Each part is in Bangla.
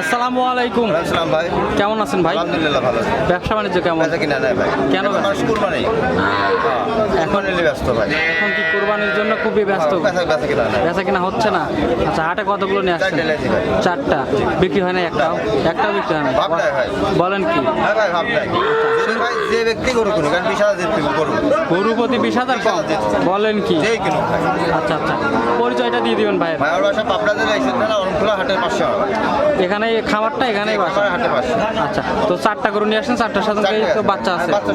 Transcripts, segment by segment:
আসসালামু আলাইকুম। আসসালাম ভাই। কেমন আছেন ভাই? আলহামদুলিল্লাহ ভালো আছি। ব্যবসা বাণিজ্য কেমন? বেচা কিনা নাই ভাই। কেন মানুষ কুরবানি। এখন এলে ব্যস্ত ভাই। এখন কি কোরবানির জন্য খুবই ব্যস্ত? বেচা কিনা নাই বেচা কিনা হচ্ছে না? আচ্ছা হাটে কতগুলো নিয়ে আসছেন? চারটে বিক্রি হয় না। একটাও একটাও বিক্রি হয় না বলেন কি? হ্যাঁ ভাই ভাব নাই। যে ভাই যে ব্যক্তি করুক কোনো কারণ বিশ হাজার দিতে গরু প্রতি বিশ হাজার কম বলেন কি? যেই কিনুক আচ্ছা আচ্ছা। পরিচয়টা দিয়ে দিবেন ভাই ভাই ওর বাসা পাবনা জেলা এসে না অরণখোলা হাটের পাশে আমার এখানে এই খামারটা এখানেই বাসা। পাশে আচ্ছা তো চারটা গরু নিয়ে আসছেন চারটার সাথে তো বাচ্চা আছে। আচ্ছা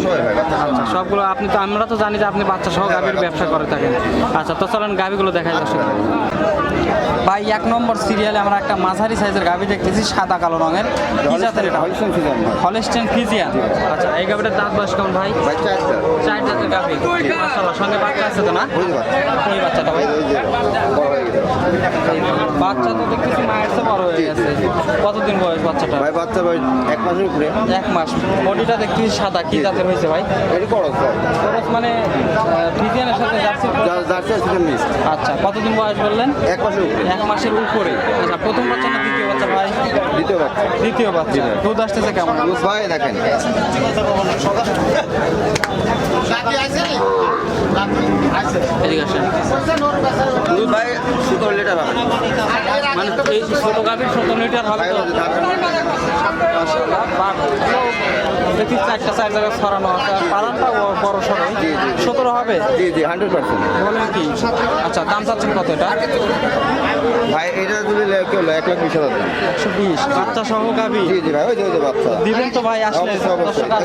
সবগুলো আপনি তো আমরা তো জানি যে আপনি বাচ্চা সহ হ্যাঁ, গাভীর ব্যবসা করে থাকেন। আচ্ছা তো চলেন গাভীগুলো দেখাই যাচ্ছে ভাই। এক নম্বর সিরিয়ালে আমরা একটা মাঝারি সাইজের গাভী দেখতেছি সাদা কালো রঙের। কি জাতের এটা? হলিস্টেন ফিজিয়ান আচ্ছা এই গাভীটার দাঁত বয়স কেমন ভাই? চার জাতের গাভী। মাশাআল্লাহ সঙ্গে বাচ্চা আছে তো না? ওই বাচ্চাটা ভাই। বাচ্চা তো দেখতেছি মায়ের চেয়ে বড় হয়ে গেছে কতদিন বয়স বাচ্চাটা ভাই বাচ্চা ভাই এক মাসের উপরে। এক মাস। বডিটা দেখতেছি সাদা কি জাতের হয়েছে ভাই? এটি ভাই। খরচ মানে ফিজিয়ানের সাথে জার্সি জার্সি আছে মিস আচ্ছা কতদিন বয়স বললেন? এক মাসের উপরে। এক মাসের উপরে। আচ্ছা প্রথম বাচ্চা না দ্বিতীয় বাচ্চা ভাই? দ্বিতীয় বাচ্চা। দ্বিতীয় বাচ্চা। দুধ আসতেছে কেমন? ভাই দেখেন। এদিকে আসেন। দুধ ভাই সতেরো লিটার হবে। মানে এই ছোট গাভীর সতেরো লিটার হবে। দেখি চারটা চার জায়গায় ছড়ানো আছে। আর বড় সড়ো। সতেরো হবে? জি জি হান্ড্রেড পার্সেন্ট বলেন কি? আচ্ছা দাম চাচ্ছেন কত এটা? ভাই এটা যদি এক লাখ বিশ হাজার একশো বিশ। বাচ্চা সহ গাভী? জি জি ভাই ওই যে ওই যে বাচ্চা। দিবেন তো ভাই আসলে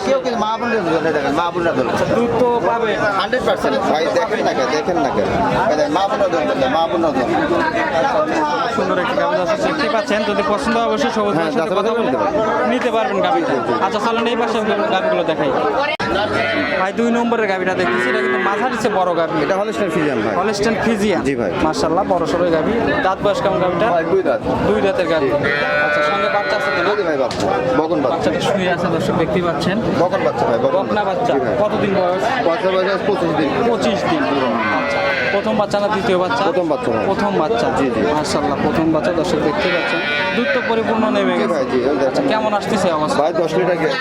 কেউ কিন্তু মা বোনের দুধ দেখেন মা বোনের দুধ। দুধ তো পাবে। Hundred percent. ভাই দেখেন না কে দেখেন না কে এই দেখেন, মা বোনের দেখেন, মা বোনের দুধ। সুন্দর একটি দেখতে পাচ্ছেন। যদি পছন্দ হয় অবশ্যই সবুজ হ্যাঁ। নিতে পারবেন। গাভীটা। আচ্ছা চলেন এই পাশে গাভীগুলো দেখাই। ভাই দুই নম্বরের গাভীটা দেখতেছি। এটা কিন্তু চেয়ে বড় গাভী। এটা হলে ফিজিয়াম ভাই। হলস্টেন ফিজিয়ান জি ভাই। মার্শাল্লাহ বড় সড়ো গাভী। দাঁত বয়স কেমন গাভীটা দুই দাঁত। দুই দাঁতের গাভী। আচ্ছা সঙ্গে বাচ্চা আছে তো না? ভাই বাচ্চা। বকন বাচ্চা। বাচ্চাটা শুয়ে আছে দর্শক দেখতে পাচ্ছেন। বকন বাচ্চা ভাই বকন বাচ্চা। কতদিন বয়স? বাচ্চা বয়স পঁচিশ দিন। পঁচিশ দিন। আচ্ছা প্রথম বাচ্চা না দ্বিতীয় বাচ্চা? প্রথম বাচ্চা ভাই। প্রথম বাচ্চা। জি, জি। মার্শাল্লাহ প্রথম বাচ্চা দর্শক দেখতে পাচ্ছেন। দুধ তো পরিপূর্ণ নেমে গেছে। ভাই জি আচ্ছা কেমন আসতেছে অবস্থা? ভাই দশ লিটার গ্যাস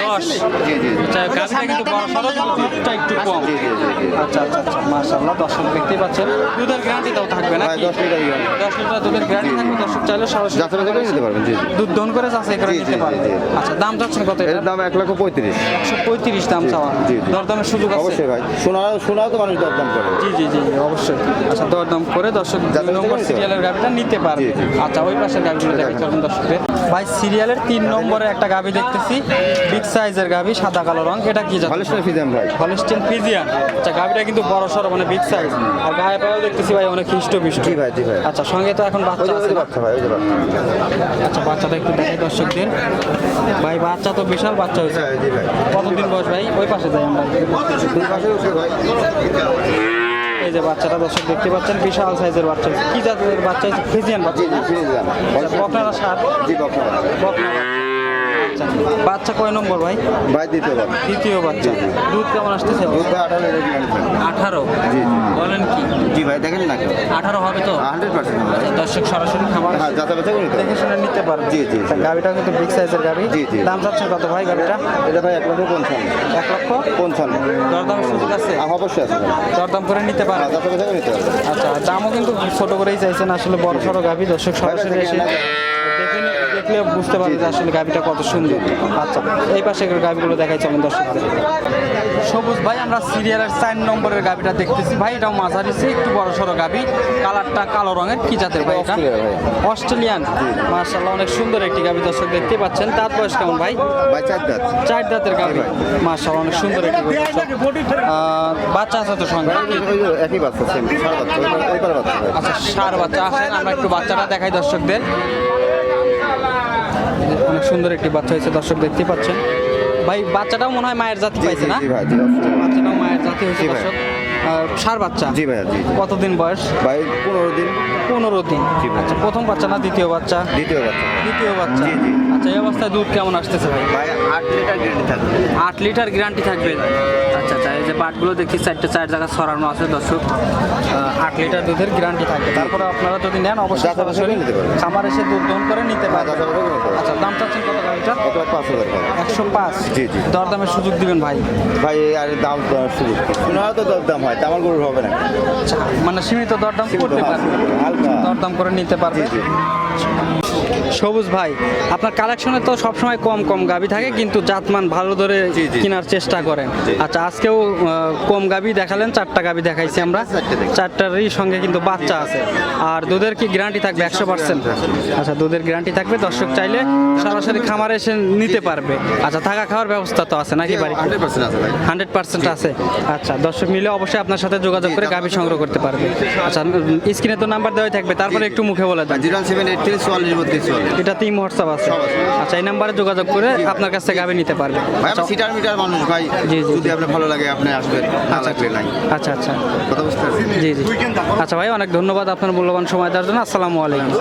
দশ। জি জি। আচ্ছা গাভিটা কিন্তু বড় সড়ো দুধটা একটু কম। জি জি। আচ্ছা আচ্ছা আচ্ছা মার্শাল্লাহ দর্শক দেখতেই পাচ্ছেন। দুধের গ্যারান্টিটাও থাকবে না ভাই দশ লিটার গ্যাস দশ লিটার দুধের গ্যারান্টি থাকবে দর্শক চাইলে সরাসরি যাত্রা করে নিতে পারবেন জি দুধ দহন করে যাচাই করে নিতে পারবে। জি, জি। আচ্ছা দাম যাচ্ছে কত এর দাম এক লক্ষ পঁয়ত্রিশ। একশো পঁয়ত্রিশ দাম চাওয়া। দরদামের সুযোগ আছে? অবশ্যই ভাই। শোনাও শোনাও তো মানুষ দরদাম করে। জি জি জি অবশ্যই। আচ্ছা দরদাম করে দর্শক দুই নম্বর সিরিয়ালের গাভিটা নিতে পারবে। আচ্ছা ওই পাশের গাভিগুলো দেখে চলুন দর্শকদের। ভাই সিরিয়ালের তিন নম্বরে একটা গাভি দেখতেছি। বিগ সাইজের গাভি সাদা কালো রং। এটা কি জাত শুনে ফিজাম ভাই। Holstein Friesian. আচ্ছা গাভিটা কিন্তু বড় সড়ো মানে বিগ সাইজ আর গায়ে পায়েও দেখতেছি ভাই অনেক হিষ্ট বিষ্ট জি ভাই জি ভাই। আচ্ছা সঙ্গে তো এখন বাচ্চা ওই আছে বাচ্চা ভাই ওই যে বাচ্চা। আচ্ছা বাচ্চাটা একটু দেখে দর্শকদের। ভাই বাচ্চা তো বিশাল বাচ্চা হয়েছে। হ্যাঁ, জি ভাই। কতদিন বয়স ভাই? ওই পাশে যাই আমরা। দুই মাসের উপরে ভাই। এই যে বাচ্চাটা দর্শক দেখতে পাচ্ছেন বিশাল সাইজের বাচ্চা। কি জাতের বাচ্চা? ফিজিয়ান বাচ্চা আচ্ছা, বকনারা সাত জি বকনা বকনা আচ্ছা বাচ্চা কয় নম্বর ভাই? ভাই দ্বিতীয় দ্বিতীয় বাচ্চা। দুধ কেমন আসতেছে? দুধ আঠারো আঠারো? জি। বলেন কি? জি ভাই দেখেন না আঠারো হবে তো? হান্ড্রেড পার্সেন্ট দর্শক সরাসরি খাবার হ্যাঁ দেখে শুনে নিতে পারবে। জি, জি। গাড়িটা কিন্তু বিগ সাইজের গাড়ি। জি, জি। দাম যাচ্ছে কত ভাই গাড়িটা? এটা ভাই এক লক্ষ পঞ্চান্ন। এক লক্ষ? পঞ্চান্ন। দরদামের সুযোগ আছে? অবশ্যই আছে। দরদাম করে নিতে হ্যাঁ নিতে পারবে আচ্ছা দামও কিন্তু ছোট করেই চাইছেন আসলে বড় সড়ো গাভি। দর্শক সরাসরি এসে দেখলে বুঝতে পারবে যে আসলে গাভিটা কত সুন্দর আচ্ছা এই পাশে গাভিগুলো দেখাই চলেন দর্শকদের। সবুজ ভাই আমরা সিরিয়ালের চার নম্বরের গাভিটা দেখতেছি। ভাই এটাও মাঝারি একটু বড় সড়ো গাভি। কালারটা কালো রঙের কি জাতের ভাই এটা? অস্ট্রেলিয়ান। মার্শাল্লাহ অনেক সুন্দর একটি গাভি দর্শক দেখতে পাচ্ছেন। তার বয়স কেমন ভাই? ভাই চার দাঁত। চার দাঁতের গাভি। মার্শাল্লাহ অনেক সুন্দর একটি আহ, বাচ্চা আছে তো সঙ্গে? একই বাচ্চা আচ্ছা সার বাচ্চা আসেন আমরা একটু বাচ্চাটা দেখাই দর্শকদের। সুন্দর একটি বাচ্চা হয়েছে দর্শক দেখতে পাচ্ছেন। ভাই বাচ্চাটাও মনে হয় মায়ের জাতি পাইছে না। বাচ্চাটাও মায়ের জাতি হয়েছে দর্শক। সার বাচ্চা? জি ভাইয়া জি। কতদিন বয়স? ভাই পনেরো দিন। পনেরো দিন। জি। আচ্ছা প্রথম বাচ্চা না দ্বিতীয় বাচ্চা? দ্বিতীয় বাচ্চা। দ্বিতীয় বাচ্চা। জি, জি। আচ্ছা এই অবস্থায় দুধ কেমন আসতেছে ভাই? ভাই আট লিটার গ্যারেন্টি থাকবে। আট লিটার গ্যারান্টি থাকবে? আচ্ছা আচ্ছা এই যে বাটগুলো দেখি চারটে চার জায়গা ছড়ানো আছে দর্শক। আহ, আট লিটার দুধের গ্যারান্টি থাকবে। তারপরে আপনারা যদি নেন অবশ্যই যাচাই বাছাই সরাসরি নিতে পারবেন। খামার এসে দুধ দহন করে নিতে পারবেন করে নিতে পারবেন। আচ্ছা দাম চাচ্ছেন কত গাড়িটার এক লাখ পাঁচ হাজার টাকা। একশো পাঁচ। জি, জি। দরদামের সুযোগ দিবেন ভাই। ভাই আর দাম তো আর শুরু শোনা তো দর দাম হয়। তামার গরুর হবে না। আচ্ছা মানে সীমিত দরদাম করতে হ্যাঁ, পারবে। দরদাম করে নিতে পারবে। সবুজ ভাই আপনার কালেকশনে তো সবসময় কম কম গাবি থাকে কিন্তু জাতমান ভালো ধরে। কেনার চেষ্টা করেন। আচ্ছা আজকেও কম গাবি দেখালেন চারটা গাবি দেখাইছি আমরা। চারটারই সঙ্গে কিন্তু বাচ্চা আছে। আর দুধের কি গ্যারান্টি থাকবে একশো পার্সেন্ট আচ্ছা দুধের গ্যারান্টি থাকবে দর্শক চাইলে সরাসরি খামারে এসে নিতে পারবে। আচ্ছা থাকা খাওয়ার ব্যবস্থা তো আছে নাকি বাড়িতে? হান্ড্রেড পার্সেন্ট আছে আচ্ছা দর্শক মিলে অবশ্যই আপনার সাথে যোগাযোগ করে গাভি সংগ্রহ করতে পারবে। আচ্ছা স্ক্রিনে তো নাম্বার দেওয়া থাকবে তারপরে একটু মুখে বলে দেন। জিরো সেভেন এইট থ্রি চুয়াল্লিশ বত্রিশ এটা তিন হোয়াটসঅ্যাপ আছে। আচ্ছা এই নাম্বারে যোগাযোগ করে আপনার কাছ থেকে গাভি নিতে পারবে। আচ্ছা, সিটার মিটার মানুষ ভাই। জি, জি, যদি আপনার ভালো লাগে আপনি আসবেন। না লাগলে নাই। আচ্ছা আচ্ছা। কথা বুঝতে জি জি। আচ্ছা ভাই অনেক ধন্যবাদ আপনার মূল্যবান সময় দেওয়ার জন্য। আসসালামু আলাইকুম।